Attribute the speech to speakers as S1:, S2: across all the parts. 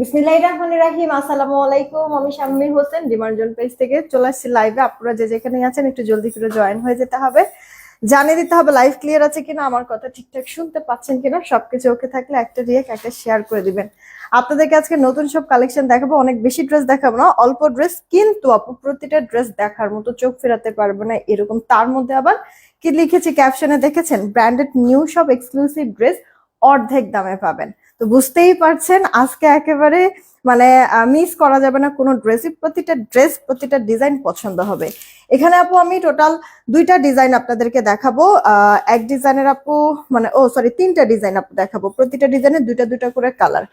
S1: বিসমিল্লাহ রহমান রাহিম। আসসালামু আলাইকুম আমি শাম্মী হোসেন ডিমার্জন পেজ থেকে চলে আসছি লাইভে। আপনারা যে যেখানে আছেন, একটু জলদি করে জয়েন হয়ে যেতে হবে। জানিয়ে দিতে হবে, লাইভ ক্লিয়ার আছে কিনা, আমার কথা ঠিকঠাক শুনতে পাচ্ছেন কিনা, সবকিছু ওকে থাকলে একটা রিয়েক্ট একটা শেয়ার করে দিবেন। আপনাদেরকে আজকে নতুন সব কালেকশন দেখাবো, অনেক বেশি ড্রেস দেখাবো না, অল্প ড্রেস, কিন্তু আপু প্রতিটা ড্রেস দেখার মতো চোখ ফেরাতে পারবে না, এরকম তার মধ্যে আবার কি লিখেছি ক্যাপশনে দেখেছেন? ব্র্যান্ডেড নিউ সব এক্সক্লুসিভ ড্রেস অর্ধেক দামে পাবেন। তো বুঝতেই পারছেন আজকে একেবারে মানে মিস করা যাবে না। কোনো ড্রেসই প্রতিটা ড্রেস প্রতিটা ডিজাইন পছন্দ হবে। এখানে আপু আমি টোটাল দুইটা ডিজাইন আপনাদেরকে দেখাবো। এক ডিজাইনের আপু মানে ও সরি তিনটা ডিজাইন আপু দেখাবো। প্রতিটা ডিজাইনের দুইটা দুইটা করে কালার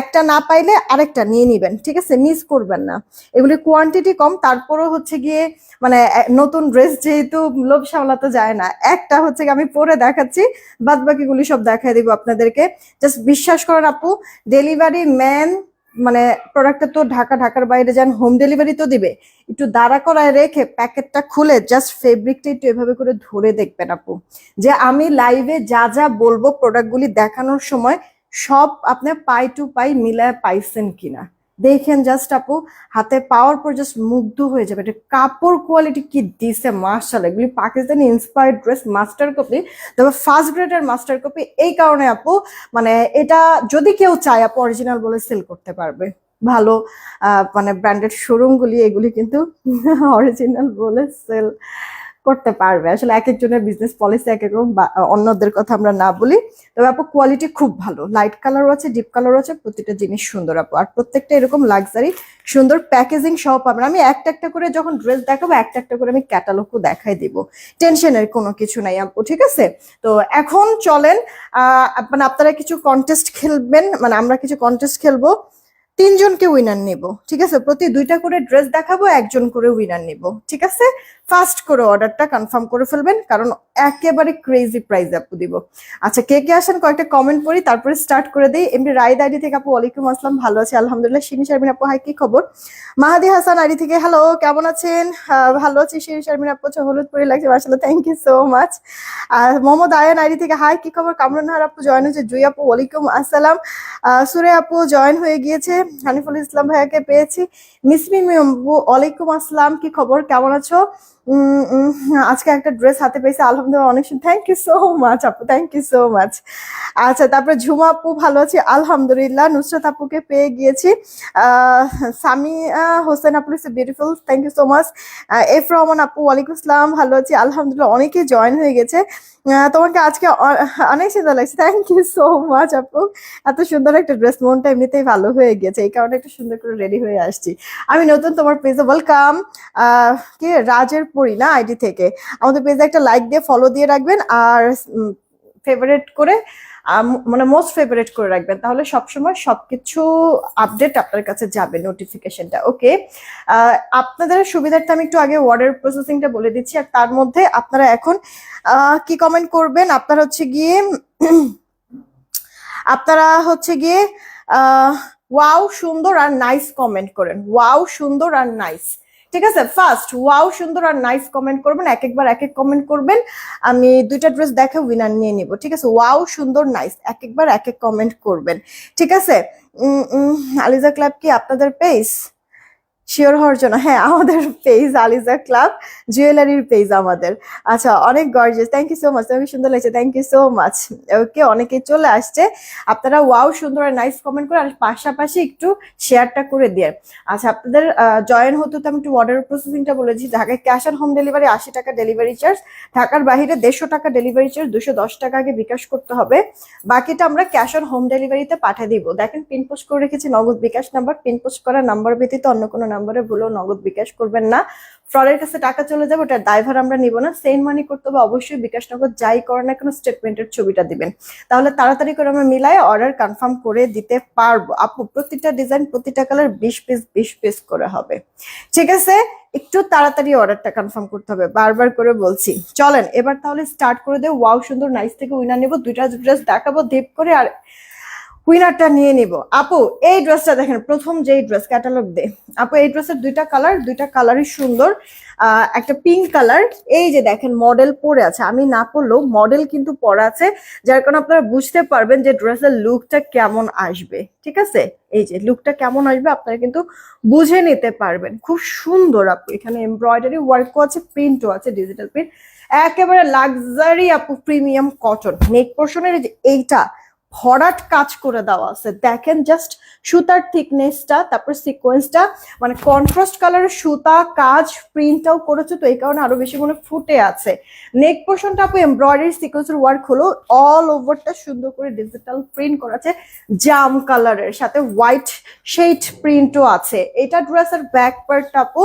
S1: একটা না পাইলে আরেকটা নিয়ে নিবেন, ঠিক আছে? মিস করবেন না। এগুলি কোয়ান্টিটি কম, তারপরও হচ্ছে গিয়ে মানে নতুন ড্রেস যেহেতু লোভ সামলাতে যায় না, একটা হচ্ছে আমি পরে দেখাচ্ছি বাদ বাকিগুলি সব দেখাই দিব আপনাদেরকে। জাস্ট বিশ্বাস করেন আপু ডেলিভারি ম্যান মানে প্রোডাক্টটা তো ঢাকা, ঢাকার বাইরে যান হোম ডেলিভারি তো দিবে। একটু দাঁড়া করায় রেখে প্যাকেটটা খুলে জাস্ট ফেব্রিকটা একটু এভাবে করে ধরে দেখবেন আপু। যে আমি লাইভে যা যা বলব প্রোডাক্টগুলি দেখানোর সময় সব আপনার পাই টু পাই মিলায় পাইছেন কিনা। দেখেন জাস্ট আপু, হাতে পাওয়ার পর জাস্ট মুগ্ধ হয়ে যাবে। এটা কাপড় কোয়ালিটি কি দিছে মার্শাল এগুলি Pakistani inspired dress master copy তবে ফার্স্ট গ্রেডের মাস্টার কপি এই কারণে আপু মানে এটা যদি কেউ চায় আপু অরিজিনাল বলে সেল করতে পারবে। ভালো মানে ব্র্যান্ডেড শোরুমগুলি এগুলি কিন্তু অরিজিনাল বলে সেল করতে পারবে। আসলে এক একজনের বিজনেস পলিসি এক এক রকম অন্যদের কথা আমরা না বলি। তবে আপু কোয়ালিটি খুব ভালো। লাইট কালারও আছে ডিপ কালারও আছে, প্রতিটা জিনিস সুন্দর আপু। আর প্রত্যেকটা এরকম লাক্সারি সুন্দর প্যাকেজিং সহ পাবেন। আমি একটা একটা করে যখন ড্রেস দেখাবো, একটা একটা করে আমি ক্যাটালগও দেখাই দিব। টেনশনের কোনো কিছু নাই আপু, ঠিক আছে? তো এখন চলেন মানে আপনারা কিছু কন্টেস্ট খেলবেন মানে আমরা কিছু কন্টেস্ট খেলব। তিনজনকে উইনার নিব, ঠিক আছে? প্রতি দুইটা করে ড্রেস দেখাবো, একজন করে উইনার নিব, ঠিক আছে? ফার্স্ট করে অর্ডারটা কনফার্ম করে ফেলবেন, কারণ একেবারে ক্রেজি প্রাইস আপু দিব। আচ্ছা কে কে আসেন কয়েকটা কমেন্ট পড়ি, তারপরে স্টার্ট করে দিই। এমনি রাইদ আইডি থেকে আপু, ওয়ালাইকুম আসসালাম, ভালো আছে, আলহামদুলিল্লাহ। শিনি শারমিন আপু হাই কি খবর? মাহাদি হাসান আইডি থেকে হ্যালো কেমন আছেন? ভালো আছি শিনি শারমিন আপু হলুদ পরে লাগছে মাসাল্লাহ থ্যাংক ইউ সো মাচ আর মোহাম্মদ আয়ান আইডি থেকে হাই কি খবর? কামরুন হার আপু, জয়েন হয়েছে, জুই আপু, ওয়ালাইকুম আসসালাম। সুরে আপু, জয়েন হয়ে গিয়েছে, হানিফুল ইসলাম ভাইয়াকে পেয়েছি। মিসমি আপু, ওয়ালাইকুম আসসালাম, কি খবর? কেমন আছো? আজকে একটা ড্রেস হাতে পেয়েছি, আলহামদুলিল্লাহ অনেক থ্যাংক ইউ সো মাচ আপু থ্যাংক ইউ সো মাচ আচ্ছা তারপরে ঝুমা আপু, ভালো আছি, আলহামদুলিল্লাহ, নুসরাত আপুকে পেয়ে গিয়েছি। সামিয়া হোসেন আপু is beautiful thank you so much F Rahman আপু, ওয়ালাইকুম আসসালাম, ভালো আছি, আলহামদুলিল্লাহ অনেকে জয়েন হয়ে গেছে। তোমাকে আজকে অনেক সুন্দর লাগছে থ্যাংক ইউ সো মাচ আপু। এত সুন্দর একটা ড্রেস মনটা এমনিতেই ভালো হয়ে গেছে এই কারণে একটু সুন্দর করে রেডি হয়ে আসছি। আমি নতুন তোমার পেজে ওয়েলকাম কে? রাজের পরি না আইডি থেকে। আমাদের পেজে একটা লাইক দিয়ে ফলো দিয়ে রাখবেন আর ফেভারেট করে মানে মোস্ট ফেভারেট করে রাখবেন। তাহলে সবসময় সবকিছু আপডেট আপনার কাছে যাবে নোটিফিকেশনটা ওকে আপনাদের সুবিধার্থে আমি একটু আগে ওয়ার্ডের প্রসেসিংটা বলে দিচ্ছি। আর তার মধ্যে আপনারা এখন কি কমেন্ট করবেন? আপনারা হচ্ছে গিয়ে, আপনারা হচ্ছে গিয়ে ওয়াও সুন্দর আর নাইস কমেন্ট করেন। ওয়াও সুন্দর আর নাইস ঠিক আছে? ফার্স্ট ওয়াও সুন্দর আর নাইস কমেন্ট করবেন। এক একবার এক এক কমেন্ট করবেন। আমি দুইটা ড্রেস দেখে উইনার নিয়ে নিব, ঠিক আছে? ওয়াও সুন্দর নাইস এক একবার এক এক কমেন্ট করবেন। ঠিক আছে? আলিজা ক্লাব কি আপনাদের পেজ শিওর হওয়ার জন্য। হ্যাঁ আমাদের পেজ আলিজা ক্লাব জুয়েলারির পেজ আমাদের। আচ্ছা অনেক gorgeous thank you so much তোমাকে সুন্দর লাগছে thank you so much okay অনেকেই চলে আসছে, আপনারা ওয়াও সুন্দর নাইস কমেন্ট করে, আর পাশাপাশি একটু শেয়ারটা করে দিয়ে। আচ্ছা আপনাদের জয়েন হতে তো আমি একটু অর্ডার প্রসেসিংটা বলেছি, ঢাকায় ক্যাশ অন হোম ডেলিভারি আশি টাকা ডেলিভারি চার্জ ঢাকার বাইরে দেড়শো টাকা ডেলিভারি চার্জ দুশো দশ টাকা আগে বিকাশ করতে হবে। বাকিটা আমরা ক্যাশ অন হোম ডেলিভারিতে পাঠিয়ে দিব। দেখেন পিন পোস্ট করে রেখেছি, Nagad bKash number pin post number ব্যতীত অন্য কোনো নাম্বার ভুলেও নগদ বিকাশ করবেন না। ফ্রডের কাছে টাকা চলে যাবে ওটা ড্রাইভার আমরা নিব না। সেন্ড মানি করতে হবে, অবশ্যই বিকাশ নগদ যাই করে না কোনো স্টেটমেন্টের ছবিটা দিবেন। তাহলে তাড়াতাড়ি করে আমরা মিলাই অর্ডার কনফার্ম করে দিতে পারব। আপু, প্রতিটা ডিজাইন প্রতিটা কালার বিশ পিস বিশ পিস করে হবে। ঠিক আছে? একটু তাড়াতাড়ি অর্ডারটা কনফার্ম করতে হবে। বারবার করে বলছি। চলেন, এবার তাহলে স্টার্ট করে দেব ওয়াও সুন্দর নাইস থেকে উইনার নেব। দুইটা ড্রেস দেখাবো দেব করে আর উইনারটা নিয়ে নিব। আপু, এই ড্রেসটা দেখেন, প্রথম যেই ড্রেস ক্যাটালগ দে। আপু, এই ড্রেসের দুইটা কালার দুইটা কালারই সুন্দর। একটা পিঙ্ক কালার এই যে দেখেন মডেল পরে আছে। আমি না পরলেও মডেল কিন্তু পরা আছে, যার কারণে আপনারা বুঝতে পারবেন যে ড্রেসের লুকটা কেমন আসবে। ঠিক আছে? এই যে লুকটা কেমন আসবে, আপনারা কিন্তু বুঝে নিতে পারবেন। খুব সুন্দর আপু, এখানে এমব্রয়ডারি ওয়ার্কও আছে প্রিন্টও আছে ডিজিটাল প্রিন্ট একেবারে লাক্সারি আপু প্রিমিয়াম কটন নেক পোর্শনের যে এইটা ভরাট কাজ করে দেওয়া আছে। দেখেন জাস্ট সুতার থিকনেসটা তারপর সিকোয়েন্সটা মানে কন্ট্রাস্ট কালারের সুতা, কাজ প্রিন্টটাও করেছে তো, এই কারণে আরও বেশি মনে ফুটে আছে। নেক পোর্শনটা আপু এমব্রয়ডারি সিকোয়েন্সের ওয়ার্ক হলো অল ওভারটা সুন্দর করে ডিজিটাল প্রিন্ট করা আছে, জাম কালারের সাথে হোয়াইট শেড প্রিন্টও আছে। এটা ড্রেসের ব্যাক পার্ট আপু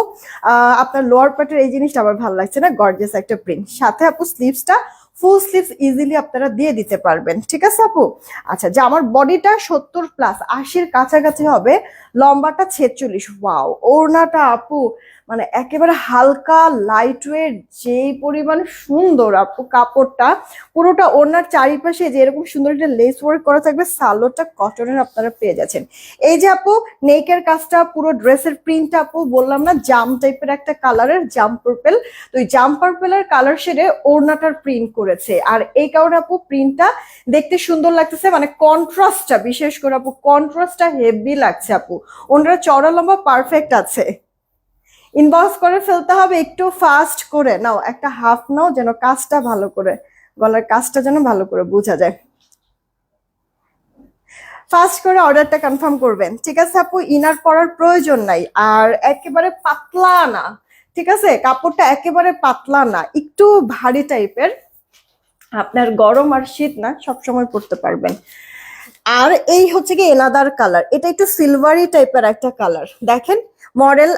S1: আপনার লোয়ার পার্টের এই জিনিসটা আমার ভালো লাগছে না গর্জিয়াস একটা প্রিন্ট সাথে আপু স্লিভসটা ফুল স্লিভস ইজিলি আপনারা দিয়ে দিতে পারবেন। ঠিক আছে আপু? আচ্ছা যে আমার বডিটা সত্তর প্লাস আশির কাছাকাছি হবে লম্বাটা ছেচল্লিশ। ওয়াও, ওড়নাটা আপু মানে একেবারে হালকা লাইট ওয়েট যেই পরিমাণ সুন্দর আপু কাপড়টা, পুরোটা ওড়নার চারিপাশে যে এরকম সুন্দর একটা লেস ওয়ার্ক করা থাকবে, সালোটা কটনের আপনারা পেয়ে যাচ্ছেন। এই যে আপু নেকের কাজটা, পুরো ড্রেসের প্রিন্টটা আপু, বললাম না, জাম টাইপের একটা কালারের জাম পার্পেল তো ওই জাম পার্পেলের কালার শেডে ওড়নাটার প্রিন্ট করেছে। আর এই কারণে আপু প্রিন্টটা দেখতে সুন্দর লাগতেছে মানে কন্ট্রাস্টটা বিশেষ করে আপু কন্ট্রাস্টটা হেভি লাগছে আপু। ওনারা চড়া লম্বা পারফেক্ট আছে। ইনবক্স করে ফেলতে হবে, একটু ফাস্ট করে। নাও, একটা হাফ নাও, যেন কাজটা ভালো করে, গলার কাজটা যেন ভালো করে বোঝা যায়। ফাস্ট করে অর্ডারটা কনফার্ম করবেন। ঠিক আছে আপু, ইনার পরার প্রয়োজন নাই, আর একেবারে পাতলা না। ঠিক আছে, কাপড়টা একেবারে পাতলা না, একটু ভারী টাইপের আপনার গরম আর শীত না, সবসময় পরতে পারবেন। আর এই হচ্ছে কি এনাদার কালার এটা একটু সিলভারি টাইপের একটা কালার দেখেন মডেল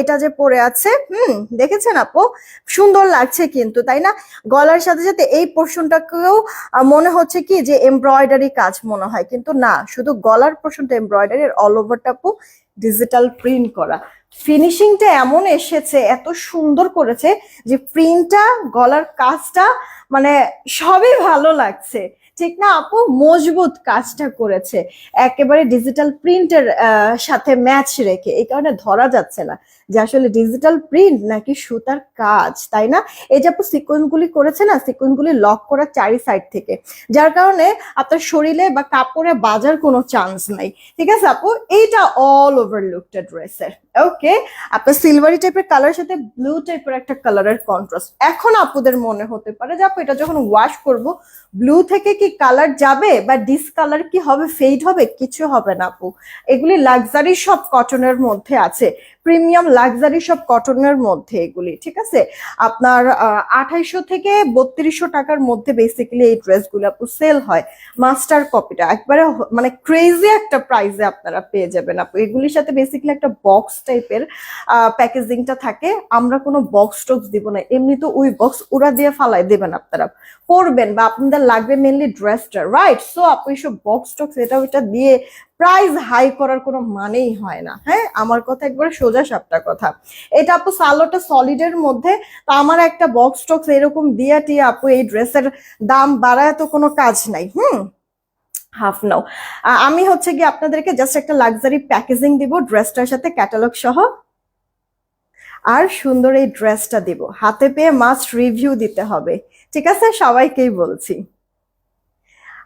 S1: এটা যে পরে আছে, হুম, দেখেছেন আপু? সুন্দর লাগছে কিন্তু, তাই না? গলার সাথে সাথে এই পোর্শনটাকেও মনে হচ্ছে কি যে এমব্রয়ডারি কাজ মনে হয়, কিন্তু না, শুধু গলার পোর্শনটা এমব্রয়ডারি আর অল ওভারটা আপু ডিজিটাল প্রিন্ট করা। ফিনিশিংটা এমন এসেছে, এত সুন্দর করেছে যে প্রিন্টটা গলার কাজটা মানে সবই ভালো লাগছে। ঠিক না আপু? মজবুত কাজটা করেছে। একেবারে ডিজিটাল প্রিন্টের সাথে ম্যাচ রেখে। এই কারণে ধরা যাচ্ছে না। যে আসলে ডিজিটাল প্রিন্ট নাকি সুতার কাজ, তাই না? এই যে আপু সিকোয়েন্স গুলি করেছে না সিকোয়েন্স গুলি লক করা চারি সাইড থেকে। যার কারণে আপনার শরীরে বা কাপড়ে বাজার কোনো চান্স নাই। ঠিক আছে আপু? এইটা অল ওভার লুকটা ড্রেসের ওকে আপনার সিলভারি টাইপের কালার সাথে ব্লু টাইপের একটা কালারের কন্ট্রাস্ট এখন আপুদের মনে হতে পারে যে আপু, এটা যখন ওয়াশ করব ব্লু থেকে কি কালার যাবে বা ডিসকালার কি হবে ফেড হবে? কিছু হবে না আপু। এগুলি লাক্সারি সব কটনের মধ্যে আছে। প্রিমিয়াম লাক্সারি সব কটনের মধ্যে এগুলি, ঠিক আছে? আপনার আঠাইশো থেকে বত্রিশশো টাকার মধ্যে বেসিক্যালি এই ড্রেসগুলো আপু সেল হয়। মাস্টার কপিটা একবারে মানে ক্রেজি একটা প্রাইসে আপনারা পেয়ে যাবেন আপু। এগুলির সাথে বেসিক্যালি একটা বক্স টাইপের প্যাকেজিংটা থাকে। আমরা কোনো বক্স টক্স দিব না। এমনি তো ওই বক্স ওরা দিয়ে ফালাই দেবেন আপনারা। পরবেন বা আপনাদের লাগবে মেনলি ড্রেসটা রাইট সো আপু এইসব বক্স টক্স এটা ওইটা দিয়ে প্রাইস হাই করার কোনো মানেই হয় না। হ্যাঁ আমার কথা একবারে সোজা সাপটা কথা। এটা আপু সালোটা সলিডের মধ্যে, তো আমার একটা বক্স টক্স এরকম দিয়া টিয়ে আপু এই ড্রেসের দাম বাড়ায় তো কোনো কাজ নাই, হুম? হাফ নাও আমি হচ্ছে কি আপনাদেরকে জাস্ট একটা লাক্সারি প্যাকেজিং দিব, ড্রেসটার সাথে ক্যাটালগ সহ। আর সুন্দর এই ড্রেসটা দিব। হাতে পেয়ে মাস্ট রিভিউ দিতে হবে। ঠিক আছে? সবাইকেই বলছি।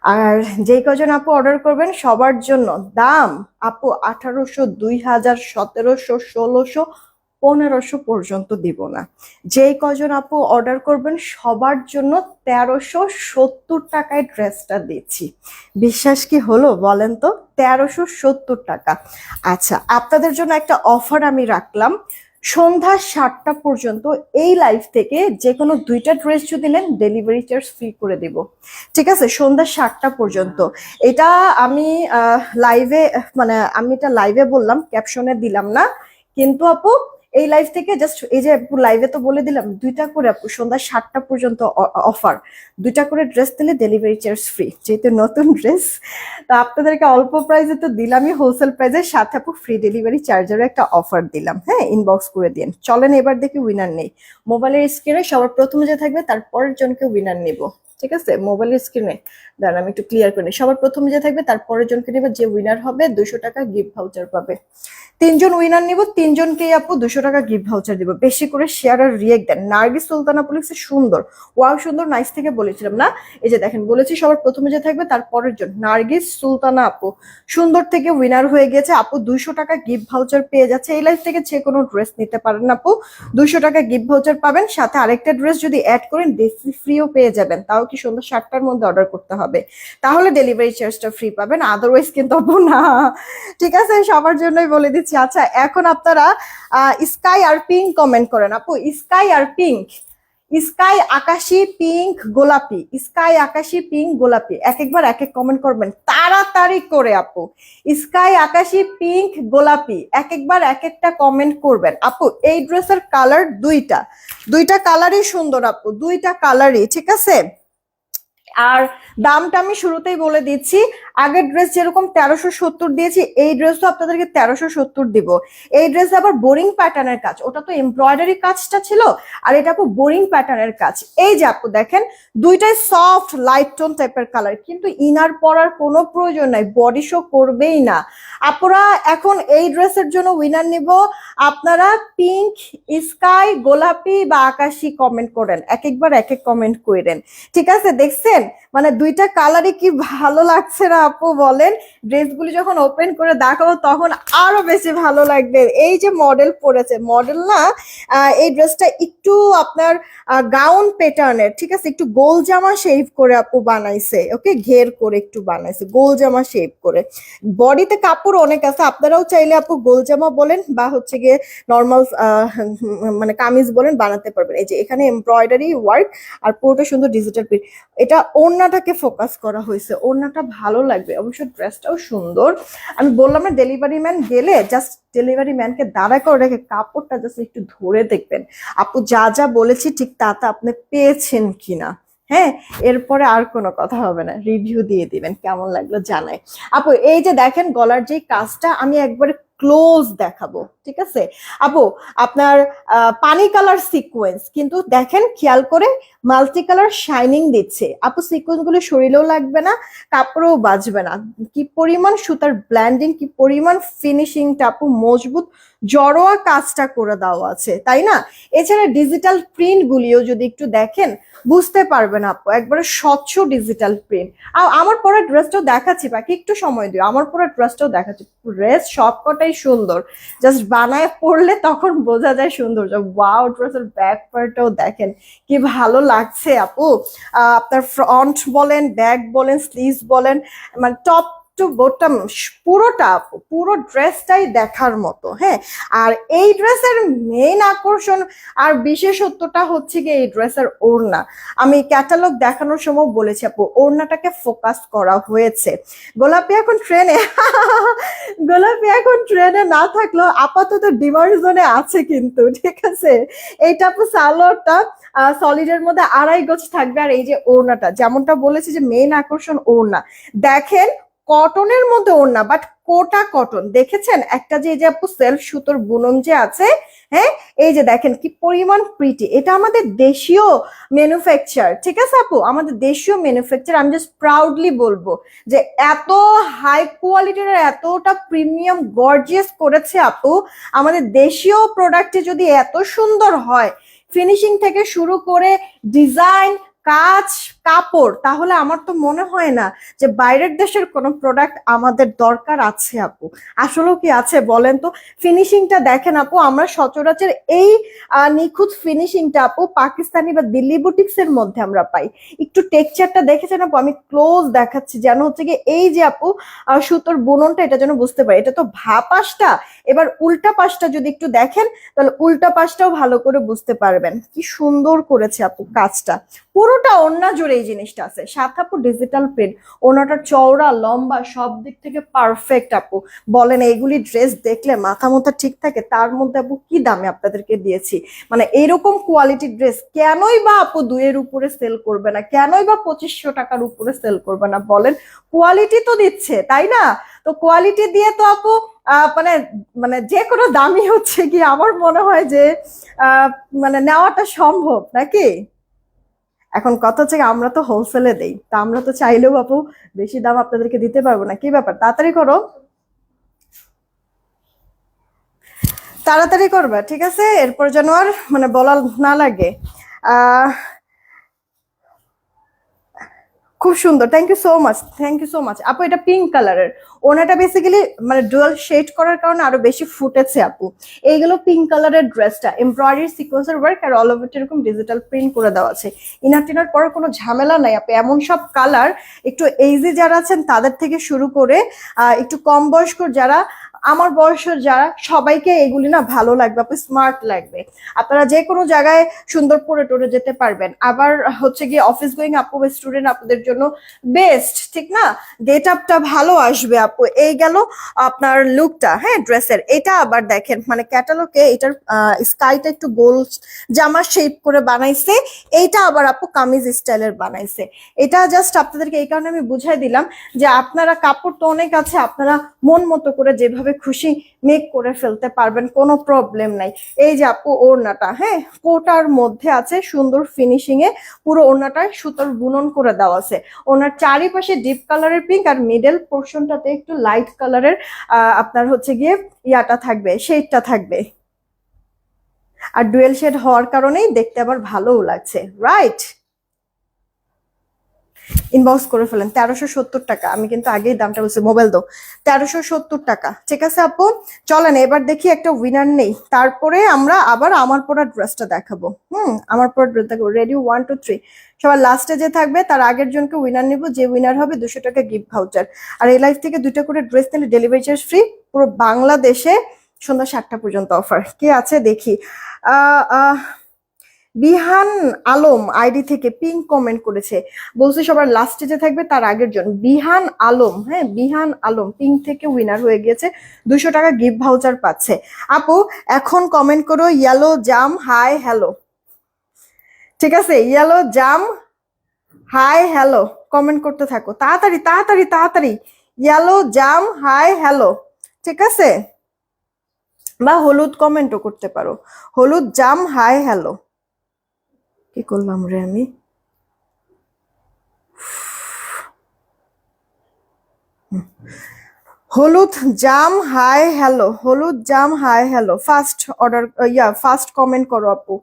S1: আর যেই কজন আপু অর্ডার করবেন সবার জন্য দাম আপু আঠারোশো, দুই হাজার, সতেরোশো, ষোলোশো, পনেরোশো পর্যন্ত দিব না। যেই কজন আপু অর্ডার করবেন সবার জন্য তেরোশো সত্তর টাকায় ড্রেসটা দিচ্ছি। বিশ্বাস কি হলো বলেন তো? তেরোশো সত্তর টাকা। আচ্ছা আপনাদের জন্য একটা অফার আমি রাখলাম। সন্ধ্যা সাতটা পর্যন্ত এই লাইভ থেকে যে কোনো দুইটা ড্রেস যদি নেন ডেলিভারি চার্জ ফ্রি করে দেব। ঠিক আছে? সন্ধ্যা সাতটা পর্যন্ত। এটা আমি লাইভে মানে আমি এটা লাইভে বললাম ক্যাপশনে দিলাম না। কিন্তু আপু এই লাইভ থেকে জাস্ট এই যে আপু লাইভে তো বলে দিলাম, দুইটা করে আপু, সন্ধ্যা সাতটা পর্যন্ত অফার দুইটা করে ড্রেস দিলে ডেলিভারি চার্জ ফ্রি যেহেতু নতুন ড্রেস তো আপনাদেরকে অল্প প্রাইসে তো দিলামই হোলসেল প্রাইসের সাথে আপু ফ্রি ডেলিভারি চার্জারও একটা অফার দিলাম হ্যাঁ? ইনবক্স করে দিন চলেন এবার দেখি উইনার নেই। মোবাইলের স্ক্রিনে সবার প্রথমে যে থাকবে তারপরের জনকে উইনার নিব, ঠিক আছে? মোবাইলের স্ক্রিনে দাঁড়ান, আমি একটু ক্লিয়ার করে সবার প্রথমে যে থাকবে তারপরের জনকে নেবে, যে উইনার হবে, দুশো টাকা গিফট ভাউচার পাবে। তিনজন উইনার নিব, তিনজনকেই আপু দুশো টাকা গিফট ভাউচার দিব। বেশি করে শেয়ার আর রিয়েক্ট দেন। নার্গিস সুলতানা পুলিশে সুন্দর। ওয়াও, সুন্দর নাইস থেকে বলেছিলাম না? এই যে দেখেন, বলেছি সবার প্রথমে যে থাকবে তারপরের জন। নার্গিস সুলতানা আপু, সুন্দর থেকে উইনার হয়ে গেছে আপু দুইশো টাকা গিফট ভাউচার পেয়ে যাচ্ছে। এই লাইফ থেকে যে কোনো ড্রেস নিতে পারেন আপু। দুইশো টাকা গিফট ভাউচার পাবেন। সাথে আরেকটা ড্রেস যদি অ্যাড করেন ডেসি ফ্রিও পেয়ে যাবেন। তাও কি সুন্দর সাতটার মধ্যে অর্ডার করতে হবে। তাহলে ডেলিভারি চার্জটা ফ্রি পাবেন আদারওয়াইজ কিন্তু আপু না। ঠিক আছে, সবার জন্যই বলে দিচ্ছি। আচ্ছা এখন আপনারা স্কাই আর পিঙ্ক কমেন্ট করেন। আপু স্কাই আর পিঙ্ক স্কাই আকাশি পিঙ্ক গোলাপি স্কাই আকাশি পিঙ্ক গোলাপি। এক একবার এক এক কমেন্ট করবেন। তাড়াতাড়ি করে আপু স্কাই আকাশি পিঙ্ক গোলাপি। এক একবার এক একটা কমেন্ট করবেন। আপু, এই ড্রেসের কালার দুইটা। দুইটা কালারই সুন্দর আপু, দুইটা কালারই ঠিক আছে? আর দামটা আমি শুরুতেই বলে দিচ্ছি। আগের ড্রেস যেরকম তেরোশো সত্তর দিয়েছি, এই ড্রেসও আপনাদেরকে তেরোশো সত্তর দিব। এই ড্রেস আবার বোরিং প্যাটার্নের কাজ, ওটা তো এমব্রয়ডারি কাজটা ছিল, আর এটা আপু বোরিং প্যাটার্নের কাজ। এই যে আপু দেখেন, দুইটাই সফট লাইট টোন টাইপের কালার কিন্তু ইনার পরার কোনো প্রয়োজন নাই বডি শো করবেই না। আপুরা, এখন এই ড্রেসের জন্য উইনার নিব, আপনারা পিঙ্ক স্কাই গোলাপি বা আকাশি কমেন্ট করেন এক একবার এক এক কমেন্ট করেন ঠিক আছে, দেখছেন? মানে দুইটা কালারই কি ভালো লাগছে না আপু বলেন, ড্রেসগুলি যখন ওপেন করে দেখাবো তখন আরও বেশি ভালো লাগবে। এই যে মডেল পরেছে মডেল না এই ড্রেসটা একটু আপনার গাউন প্যাটার্নের ঠিক আছে? একটু গোল জামা শেপ করে আপু বানাইছে ওকে ঘের করে একটু বানাইছে, গোল জামা শেপ করে। বডিতে কাপড় অনেক আছে, আপনারাও চাইলে আপু গোল জামা বলেন বা হচ্ছে গিয়ে নর্মাল মানে কামিজ বলেন, বানাতে পারবেন। এই যে এখানে এমব্রয়ডারি ওয়ার্ক আর পুরোটা সুন্দর ডিজিটাল প্রিন্ট এটা ওড়নাটাকে ফোকাস করা হয়েছে, ওড়নাটা ভালো লাগবে। অবশ্য ড্রেসটাও সুন্দর। আমি বললাম না ডেলিভারি ম্যান গেলে জাস্ট ডেলিভারি ম্যানকে দাঁড়া করে রেখে কাপড়টা জাস্ট একটু ধরে দেখবেন। আপু যা যা বলেছি ঠিক তা তা আপনি পেয়েছেন কিনা? হ্যাঁ এরপরে আর কোনো কথা হবে না। রিভিউ দিয়ে দিবেন, কেমন লাগল জানাই। আপু, এই যে দেখেন গলার যে কাজটা, আমি একবারে ক্লোজ দেখাবো, ঠিক আছে? আপু, আপনার পানি কালার সিকুয়েন্স কিন্তু দেখেন খেয়াল করে মাল্টি কালার শাইনিং দিচ্ছে। আপু সিকুয়েন্সগুলো শরীরেও লাগবে না, কাপড়েও বাজবে না। কি পরিমাণ সুতার ব্ল্যান্ডিং কি পরিমাণ ফিনিশিংটা আপু মজবুত জড়োয়া কাজটা করে দেওয়া আছে, তাই না? এছাড়া ডিজিটাল প্রিন্ট গুলিও যদি একটু দেখেন, বুঝতে পারবেন আপু, একবারে স্বচ্ছ ডিজিটাল প্রিন্ট আর আমার পরা ড্রেসটাও দেখাচ্ছি, বাকি একটু সময় দিও। আমার পরা ড্রেসটাও দেখাচ্ছি। ড্রেস সবকটাই সুন্দর। জাস্ট বানায় পড়লে তখন বোঝা যায় সুন্দর ওয়াও ড্রেসের ব্যাক পার্টটাও দেখেন। কি ভালো লাগছে আপু। আপনার ফ্রন্ট বলেন ব্যাক বলেন স্লিভস বলেন মানে টপ টু বোটাম পুরোটা, পুরো ড্রেসটাই দেখার মতো হ্যাঁ? আর এই ড্রেসের মেইন আকর্ষণ আর বিশেষত্বটা হচ্ছে কি এই ড্রেসের ওড়না। আমি ক্যাটালগ দেখানোর সময় বলেছি আপু, ওড়নাটাকে ফোকাস করা হয়েছে। গোলাপি এখন ট্রেনে গোলাপি এখন ট্রেনে না থাকলেও আপাতত ডিমান্ড জোনে আছে কিন্তু, ঠিক আছে? এইটা আপু সালোয়ারটা সলিডের মধ্যে আড়াই গজ থাকবে আর এই যে ওড়নাটা, যেমনটা বলেছি যে মেইন আকর্ষণ ওড়না। দেখেন কটনের মধ্যে ওড়না বাট কোটা কটন। দেখেছেন? একটা যে যে আপু সেলফ সুতোর বুনন যে আছে হ্যাঁ? এই যে দেখেন কি পরিমাণ প্রিটি এটা আমাদের দেশীয় ম্যানুফ্যাকচার ঠিক আছে আপু? আমাদের দেশীয় ম্যানুফ্যাকচার আমি জাস্ট প্রাউডলি বলব যে এত হাই কোয়ালিটির এতটা প্রিমিয়াম গর্জিয়াস করেছে আপু, আমাদের দেশীয় প্রোডাক্টে যদি এত সুন্দর হয় ফিনিশিং থেকে শুরু করে ডিজাইন কাজ, কাপড়, তাহলে আমার তো মনে হয় না যে বাইরের দেশের কোনো প্রোডাক্ট আমাদের দরকার আছে, আপু। আসলেও কি আছে বলেন তো? ফিনিশিংটা দেখেন, আপু, আমরা সচরাচর এই নিখুঁত ফিনিশিংটা আপু, পাকিস্তানি বা দিল্লি বুটিক্স এর মধ্যে আমরা পাই। একটু টেক্সচারটা দেখেছেন, আপু? আমি ক্লোজ দেখাচ্ছি যেন হচ্ছে কি এই যে, আপু সুতোর বুননটা, এটা যেন বুঝতে পারি। এটা তো ভা পাশটা? এবার উল্টা পাশটা যদি একটু দেখেন, তাহলে উল্টা পাশটাও ভালো করে বুঝতে পারবেন। কি সুন্দর করেছে, আপু, কাজটা। পুরো পুরোটা ওড়না জুড়ে এই জিনিসটা আছে। সাত আপু ডিজিটাল প্রিন্ট ওড়নাটা চওড়া, লম্বা, সব দিক থেকে পারফেক্ট আপু। বলেন এইগুলি ড্রেস দেখলে মাথা মাথা ঠিক থাকে, তার মধ্যে আপু কি দামে আপনাদেরকে দিয়েছি? মানে এরকম কোয়ালিটির ড্রেস কেনই বা আপু দুইয়ের উপরে সেল করবে না, কেনই বা পঁচিশশো টাকার উপরে সেল করবে না? বলেন কোয়ালিটি তো দিচ্ছে, তাই না? তো কোয়ালিটি দিয়ে তো আপু মানে মানে যে কোনো দামই হচ্ছে কি, আমার মনে হয় যে মানে নেওয়াটা সম্ভব, নাকি? এখন কথা হচ্ছে আমরা তো হোলসেলে দেই, তা আমরা তো চাইলেও বাপু বেশি দাম আপনাদেরকে দিতে পারব না। কি ব্যাপার? তাড়াতাড়ি করো। তাড়াতাড়ি করবা, ঠিক আছে? এরপর যেন আর মানে বলা না লাগে। আহ খুব সুন্দর। Thank you so much thank you so much আপু, এটা পিঙ্ক কালারের ওনাটা বেসিক্যালি মানে ডুয়াল শেড করার কারণে আরও বেশি ফুটেছে আপু। এইগুলো পিঙ্ক কালারের ড্রেসটা এমব্রয়ডারি সিকোয়েন্সের ওয়ার্ক আর অল ওভার এরকম ডিজিটাল প্রিন্ট করে দেওয়া আছে। ইনার টিনার করার কোনো ঝামেলা নাই আপু, এমন সব কালার একটু এইজি যারা আছেন তাদের থেকে শুরু করে একটু কম বয়স্ক যারা আমার বয়সের যারা, সবাইকে এগুলি না ভালো লাগবে আপু স্মার্ট লাগবে। আপনারা যে কোনো জায়গায় সুন্দর পরে টরে যেতে পারবেন। আবার হচ্ছে গিয়ে অফিস গোয়িং আপু স্টুডেন্ট আপুদের জন্য বেস্ট ঠিক না? গেট আপটা ভালো আসবে আপু। এই গেল আপনার লুকটা হ্যাঁ ড্রেসের এটা আবার দেখেন মানে ক্যাটালগে এটার স্কাইটা একটু গোল জামা শেপ করে বানাইছে। এইটা আবার আপু কামিজ স্টাইলের বানাইছে। এটা জাস্ট আপনাদেরকে এই কারণে আমি বুঝাই দিলাম যে আপনারা, কাপড় তো অনেক আছে, আপনারা মন মতো করে যেভাবে খুশি মেক করে ফেলতে পারবেন কোনো প্রবলেম নাই। এই যে আপু ওড়নাটা হ্যাঁ? কোটার মধ্যে আছে সুন্দর ফিনিশিং এ পুরো ওড়নাটা সুতোর বুনন করে দেওয়া আছে। ওনার চারিপাশে ডিপ কালারের পিঙ্ক আর মিডল পোর্শনটাতে একটু লাইট কালারের আপনার হচ্ছে গিয়ে ইয়াটা থাকবে শেডটা থাকবে। আর ডুয়েল শেড হওয়ার কারণেই দেখতে আবার ভালোও লাগছে রাইট ইনবক্স করে ফেলেন, তেরোশো সত্তর টাকা। আমি কিন্তু আগেই দামটা বলছি মোবাইল দো তেরোশো সত্তর টাকা। ঠিক আছে আপু? চলেন, এবার দেখি একটা উইনার নেই। তারপরে আমরা আবার আমার পরা ড্রেসটা দেখাবো। হুম, আমার পরা ড্রেস দেখাবো রেডি ওয়ান টু থ্রি সবার লাস্টে যে থাকবে, তার আগের জনকে উইনার নিব, যে উইনার হবে দুশো টাকা গিফট ভাউচার আর এই লাইফ থেকে দুটো করে ড্রেস নিলে ডেলিভারি চার্জ ফ্রি পুরো বাংলাদেশে সন্ধ্যা সাতটা পর্যন্ত অফার কে আছে দেখি? আহ আহ বিহান আলম আইডি থেকে পিঙ্ক কমেন্ট করেছে। বলছে সবার লাস্টে যে থাকবে তার আগের জন। বিহান আলম হ্যাঁ বিহান আলম পিঙ্ক থেকে উইনার হয়ে গিয়েছে। দুশো টাকা গিফট ভাউচার পাচ্ছে। আপু, এখন কমেন্ট করো ইয়েলো জাম হাই হ্যালো ঠিক আছে ইয়েলো জাম হাই হ্যালো কমেন্ট করতে থাকো। তাড়াতাড়ি তাড়াতাড়ি তাড়াতাড়ি। ইয়েলো জাম হাই হ্যালো ঠিক আছে? বা হলুদ কমেন্টও করতে পারো। হলুদ জাম হাই হ্যালো কি করলাম রে আমি হুম। হলুদ জাম হাই হ্যালো হলুদ জাম হাই হ্যালো ফার্স্ট অর্ডার ইয়া ফার্স্ট কমেন্ট করো আপু।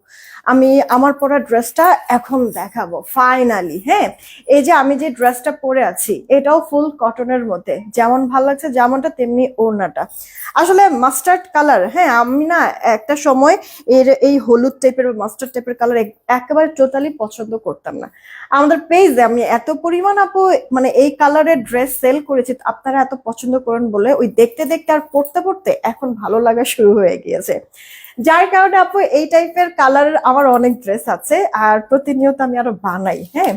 S1: আমি আমার পরা ড্রেসটা এখন দেখাবো ফাইনালি হ্যাঁ? এই যে আমি যে ড্রেসটা পরে আছি, এটাও ফুল কটনের মধ্যে। যেমন ভালো লাগছে যেমনটা তেমনি ওড়নাটা। আসলে মাস্টার্ড কালার হ্যাঁ আমি না একটা সময় এর এই হলুদ টাইপের মাস্টার্ড টাইপের কালার একেবারে টোটালি পছন্দ করতাম না। আমাদের পেজে আমি এত পরিমাণ আপু মানে এই কালারের ড্রেস সেল করেছি, আপনারা এত পছন্দ করেন বলে ওই দেখতে দেখতে আর পড়তে পড়তে এখন ভালো লাগা শুরু হয়ে গিয়েছে। যার কারণে আপু, এই টাইপের কালারের আমার অনেক ড্রেস আছে, আর প্রতিনিয়ত আমি আরও বানাই হ্যাঁ?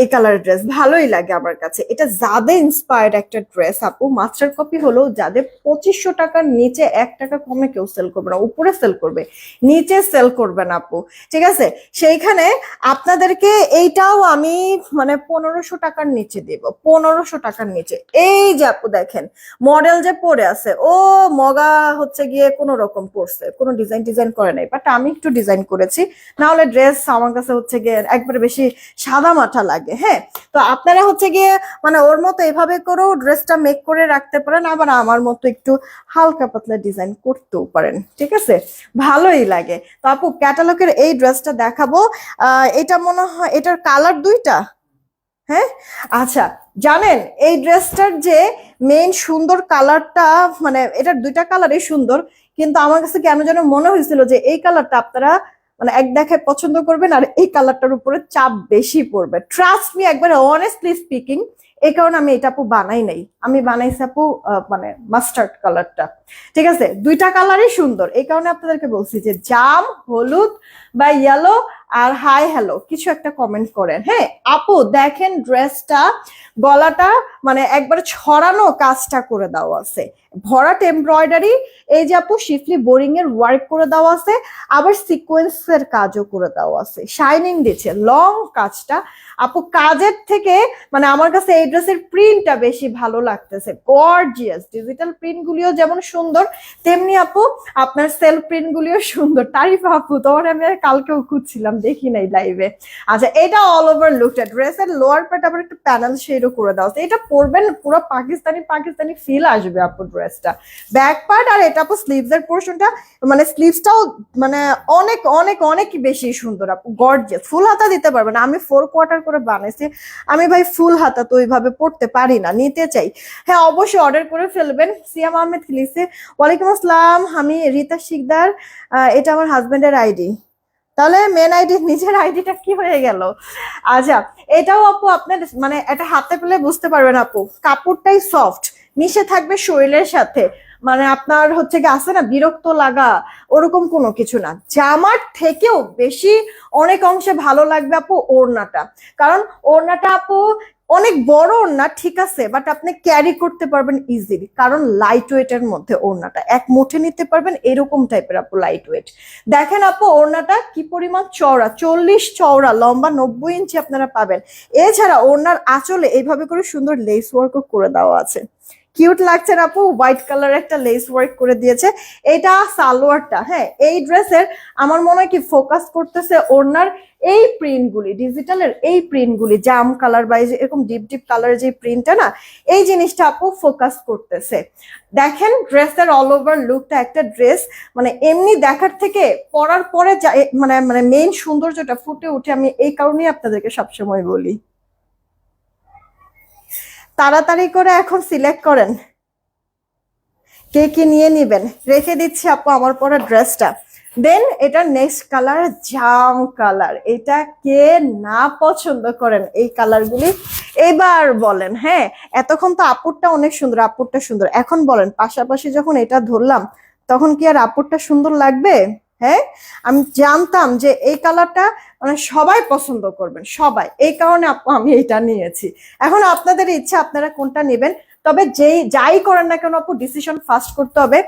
S1: এই কালার ড্রেস ভালোই লাগে আমার কাছে। এটা যাদে ইন্সপায়ার্ড একটা ড্রেস আপু মাস্টার কপি হলো যাদের পঁচিশশো টাকার নিচে এক টাকা কমে কেউ সেল করবে না, উপরে সেল করবে, নিচে সেল করবে না আপু, ঠিক আছে? সেইখানে আপনাদেরকে এইটাও আমি মানে পনেরোশো টাকার নিচে দেব, পনেরোশো টাকার নিচে। এই যে আপু দেখেন মডেল যে পরে আছে, ও মগা হচ্ছে গিয়ে কোনো রকম পরছে, কোনো ডিজাইন ডিজাইন করে নাই বাট আমি একটু ডিজাইন করেছি। না হলে ড্রেস আমার কাছে হচ্ছে গিয়ে একবারে বেশি সাদা মাঠা লাগে হ্যাঁ? তো আপনারা হচ্ছে গিয়ে মানে ওর মতো এভাবে করেও ড্রেসটা মেক করে রাখতে পারেন, আবার আমার মতো একটু হালকা পাতলা ডিজাইন করতেও পারেন, ঠিক আছে? ভালোই লাগে। তো আপু ক্যাটালগের এই ড্রেসটা দেখাবো। এটা মনে হয়, এটার কালার দুইটা? হ্যাঁ? আচ্ছা জানেন, এই ড্রেসটার যে মেইন সুন্দর কালারটা মানে এটার দুইটা কালারই সুন্দর কিন্তু আমার কাছে কেন যেন মনে হয়েছিল যে এই কালারটা আপনারা মানে এক দেখায় পছন্দ করবেন আর এই কালারটার উপরে চাপ বেশি পড়বে। ট্রাস্ট মি একবারে অনেস্টলি স্পিকিং এই কারণে আমি এটা আপু বানাই নাই। আমি বানাইছি আপু মানে মাস্টার্ড কালারটা ঠিক আছে? দুইটা কালারই সুন্দর। এই কারণে আপনাদেরকে বলছি যে জাম, হলুদ বা ইয়েলো আর হাই হ্যালো কিছু একটা কমেন্ট করেন। হ্যাঁ আপু দেখেন ড্রেসটা গলাটা মানে একবার ছড়ানো কাজটা করে দেওয়া আছে। ভরাট এমব্রয়ডারি, এই যে আপু শিফলি বোরিং এর ওয়ার্ক করে দেওয়া আছে, আবার সিকোয়েন্সের কাজও করে দেওয়া আছে। শাইনিং দিচ্ছে লং কাজটা। আপু কাজের থেকে মানে আমার কাছে এই ড্রেসের প্রিন্টটা বেশি ভালো লাগতেছে। গর্জিয়াস ডিজিটাল প্রিন্ট গুলিও যেমন সুন্দর, তেমনি আপু আপনার সেলফ প্রিন্ট গুলিও সুন্দর। তারিফ আপু, তোমার আমি কালকেও খুঁজছিলাম, দেখি নাই লাইভে আচ্ছা এটা অল ওভার লুকটা ড্রেসের লোয়ার পার্ট আবার একটু প্যানেল শেডও করে দেওয়া আছে। এটা পরবেন, পুরো পাকিস্তানি পাকিস্তানি ফিল আসবে আপু ড্রেসটা ব্যাক পার্ট আর এটা আপু স্লিভস এর পোর্শনটা মানে স্লিভসটাও মানে অনেক অনেক অনেক বেশি সুন্দর আপু। গর্জিয়াস ফুল হাতা দিতে পারবেন আমি ফোর কোয়ার্টার করে বানাইছি। আমি ভাই ফুল হাতা তো ওইভাবে পড়তে পারি না, নিতে চাই। হ্যাঁ অবশ্যই অর্ডার করে ফেলবেন। সিয়াম আহমেদ লিখছে ওয়ালাইকুম আসসালাম, আমি রিতা শিকদার। এটা আমার হাজবেন্ডের আইডি তাহলে মেন আইডি নিজের আইডিটা কি হয়ে গেল? আচ্ছা এটাও আপু আপনার মানে এটা হাতে পেলে বুঝতে পারবেন আপু। কাপড়টাই সফট মিশে থাকবে শরীরের সাথে। মানে আপনার হচ্ছে কি আছে না, বিরক্ত লাগা, ওরকম কোনো কিছু না। জামার থেকেও বেশি অনেক অংশে ভালো লাগবে আপু ওড়নাটা। কারণ ওড়নাটা আপু অনেক বড় ওড়না, ঠিক আছে বাট আপনি ক্যারি করতে পারবেন ইজিলি কারণ লাইট ওয়েটের মধ্যে ওড়নাটা। এক মুঠে নিতে পারবেন এরকম টাইপের আপু লাইট ওয়েট দেখেন আপু ওড়নাটা কি পরিমাণ চওড়া, চল্লিশ চওড়া, লম্বা নব্বই ইঞ্চি আপনারা পাবেন। এছাড়া ওড়নার আঁচলে এইভাবে করে সুন্দর লেস ওয়ার্কও করে দেওয়া আছে। কিউট লাগছে আপু? হোয়াইট কালার একটা লেস ওয়ার্ক করে দিয়েছে। এটা সালোয়ারটা হ্যাঁ? এই ড্রেসের আমার মনে হয় কি ফোকাস করতেছে ওড়নার এই প্রিন্টগুলি ডিজিটালের এই প্রিন্টগুলি জাম কালার বা এরকম ডিপ ডিপ কালারের যে প্রিন্টটা না, এই জিনিসটা আপু ফোকাস করতেছে। দেখেন ড্রেসের অল ওভার লুকটা একটা ড্রেস মানে এমনি দেখার থেকে পরার পরে মানে মানে মেইন সৌন্দর্যটা ফুটে উঠে আমি এই কারণেই আপনাদেরকে সবসময় বলি। তাড়াতাড়ি করে এখন সিলেক্ট করেন। কে কি নিয়ে নিবেন? রেখে দিচ্ছি আপু আমার পরা ড্রেসটা। দেন এটা নেক্সট কালার জাম কালার এটা কে না পছন্দ করেন এই কালারগুলি এবার বলেন হ্যাঁ? এতক্ষণ তো আপুরটা অনেক সুন্দর, আপুরটা সুন্দর। এখন বলেন, পাশাপাশি যখন এটা ধরলাম, তখন কি আর আপুরটা সুন্দর লাগবে? হ্যাঁ? আমি জানতাম যে এই কালারটা মানে সবাই পছন্দ করবেন, সবাই। এই কারণে আমি এটা নিয়েছি। এখন আপনাদের ইচ্ছা, আপনারা কোনটা নেবেন? তবে যেই, যাই করেন না কেন আপু ডিসিশন ফাস্ট করতে হবে।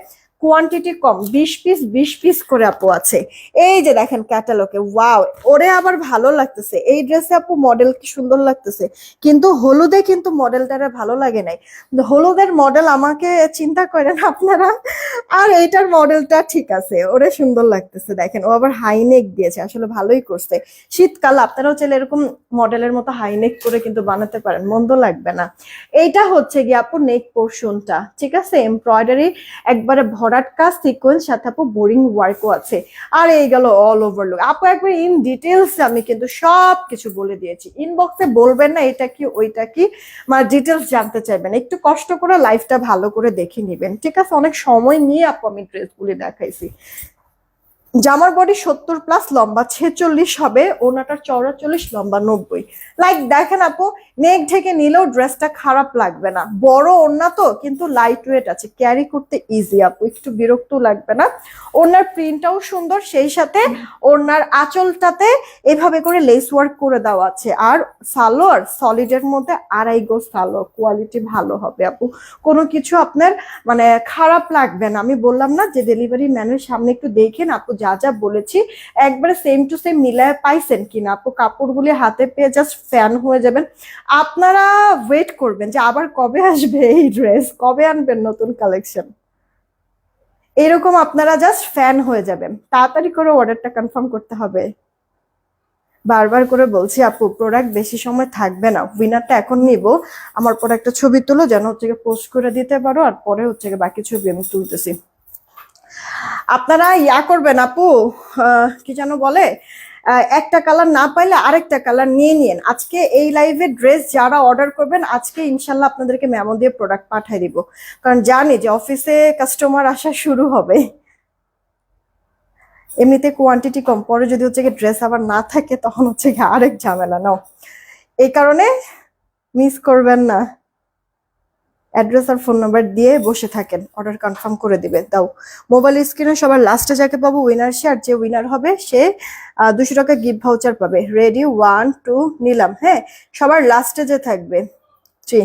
S1: কোয়ান্টিটি কম, বিশ পিস বিশ পিস করে আপু আছে। এই যে দেখেন ক্যাটালগে ওয়াও ওরে আবার ভালো লাগতেছে। এই ড্রেসে আপু মডেল কি সুন্দর লাগতেছে। কিন্তু হলুদে কিন্তু মডেলটার ভালো লাগে নাই। হলুদের মডেল আমাকে চিন্তা করেন আপনারা? আর এইটার মডেলটা ঠিক আছে, ওরে সুন্দর লাগতেছে, দেখেন। ও আবার হাইনেক দিয়েছে, আসলে ভালোই করছে। শীতকাল, আপনারাও চাইলে এরকম মডেলের মতো হাইনেক করে কিন্তু বানাতে পারেন, মন্দ লাগবে না। এইটা হচ্ছে গিয়ে আপু নেক পোর্শনটা ঠিক আছে? এমব্রয়ডারি একবারে ভরাট কাজ সিকোয়েন্স সাথে আপু বোরিং ওয়ার্কও আছে। আর এই গেল অল ওভার লুক আপু একবার ইন ডিটেলস আমি কিন্তু সব কিছু বলে দিয়েছি। ইনবক্সে বলবেন না এটা কি, ওইটা কি মানে ডিটেলস জানতে চাইবেন। একটু কষ্ট করে লাইফটা ভালো করে দেখে নিবেন। ঠিক আছে? অনেক সময় নিয়ে আপু আমি ড্রেসগুলি দেখাইছি। জামার বডি সত্তর প্লাস লম্বা ছেচল্লিশ হবে ওনাটার চওড়া চল্লিশ, লম্বা নব্বই। লাইক দেখেন আপু, নেক ঢেকে নিলেও ড্রেসটা খারাপ লাগবে না। বড় ওড়না তো, কিন্তু লাইট ওয়েট আছে। ক্যারি করতে ইজি আপু, একটু বিরক্ত লাগবে না। ওনার প্রিন্টটাও সুন্দর, সেই সাথে ওনার আঁচলটাতে এভাবে করে লেস ওয়ার্ক করে দেওয়া আছে। আর সালোয়ার সলিডের মধ্যে আড়াই গো সালোয়ার কোয়ালিটি ভালো হবে আপু। কোনো কিছু আপনার মানে খারাপ লাগবে না। আমি বললাম না যে ডেলিভারি ম্যানের সামনে একটু দেখেন আপু যা যা বলেছি, একবারে সেম টু সেম মিলায় পাইছেন কিনা? আপু, কাপড়গুলি হাতে পেয়ে জাস্ট ফ্যান হয়ে যাবেন। আপনারা ওয়েট করবেন যে আবার কবে আসবে এই ড্রেস কবে আনবেন নতুন কালেকশন এরকম আপনারা জাস্ট ফ্যান হয়ে যাবেন। তাড়াতাড়ি করে অর্ডারটা কনফার্ম করতে হবে। বারবার করে বলছি, আপু প্রোডাক্ট বেশি সময় থাকবে না। উইনারটা এখন নিব। আমার পরে একটা ছবি তুলো, যেন হচ্ছে পোস্ট করে দিতে পারো, আর পরে হচ্ছে বাকি ছবি আমি তুলতেছি। আপনারা ইয়া করবেন আপু কি যেন বলে একটা কালার না পাইলে আরেকটা কালার নিয়ে নিন আজকে এই লাইভে ড্রেস যারা অর্ডার করবেন, আজকে ইনশাল্লাহ আপনাদেরকে মেমো দিয়ে প্রোডাক্ট পাঠিয়ে দিব। কারণ জানি যে অফিসে কাস্টমার আসা শুরু হবে। এমনিতে কোয়ান্টিটি কম, পরে যদি হচ্ছে ড্রেস আবার না থাকে, তখন হচ্ছে গিয়ে আরেক ঝামেলা, নাও। এই কারণে মিস করবেন না। অ্যাড্রেস আর ফোন নাম্বার দিয়ে বসে থাকেন। অর্ডার কনফার্ম করে দিবে দাও। মোবাইল স্ক্রিনে সবার লাস্টে যাকে পাবো উইনার সে, আর যে উইনার হবে সে দুশো টাকা গিফট ভাউচার পাবে। রেডি ওয়ান টু নিলাম। হ্যাঁ? সবার লাস্টে যে থাকবে। জি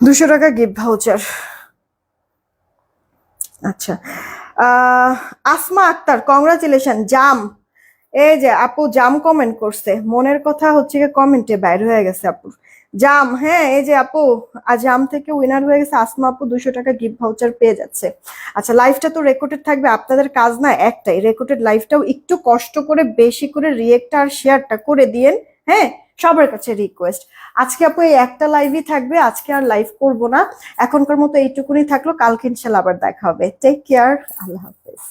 S1: দুশো টাকা গিফট ভাউচার আচ্ছা। আসমা আক্তার কংগ্রাচুলেশন জাম। এই যে আপু জাম কমেন্ট করছে। মনের কথা হচ্ছে কমেন্টে বাইর হয়ে গেছে আপুর। জাম হ্যাঁ এই যে আপু, আজ জাম থেকে উইনার হয়ে গেছে আসমা আপু, দুশো টাকা গিফট ভাউচার পেয়ে যাচ্ছে। আচ্ছা লাইফটা তো রেকর্ডেড থাকবে, আপনাদের কাজ না একটাই রেকর্ডেড লাইফটাও একটু কষ্ট করে, বেশি করে রিয়েক্ট আর শেয়ারটা করে দিয়েন হ্যাঁ সবার কাছে রিকোয়েস্ট আজকে আপু এই একটা লাইভই থাকবে, আজকে আর লাইভ করব না, এখনকার মতো এইটুকুনি থাকল, কালকে ইনশাল্লাহ আবার দেখা হবে। টেক কেয়ার আল্লাহ হাফেজ।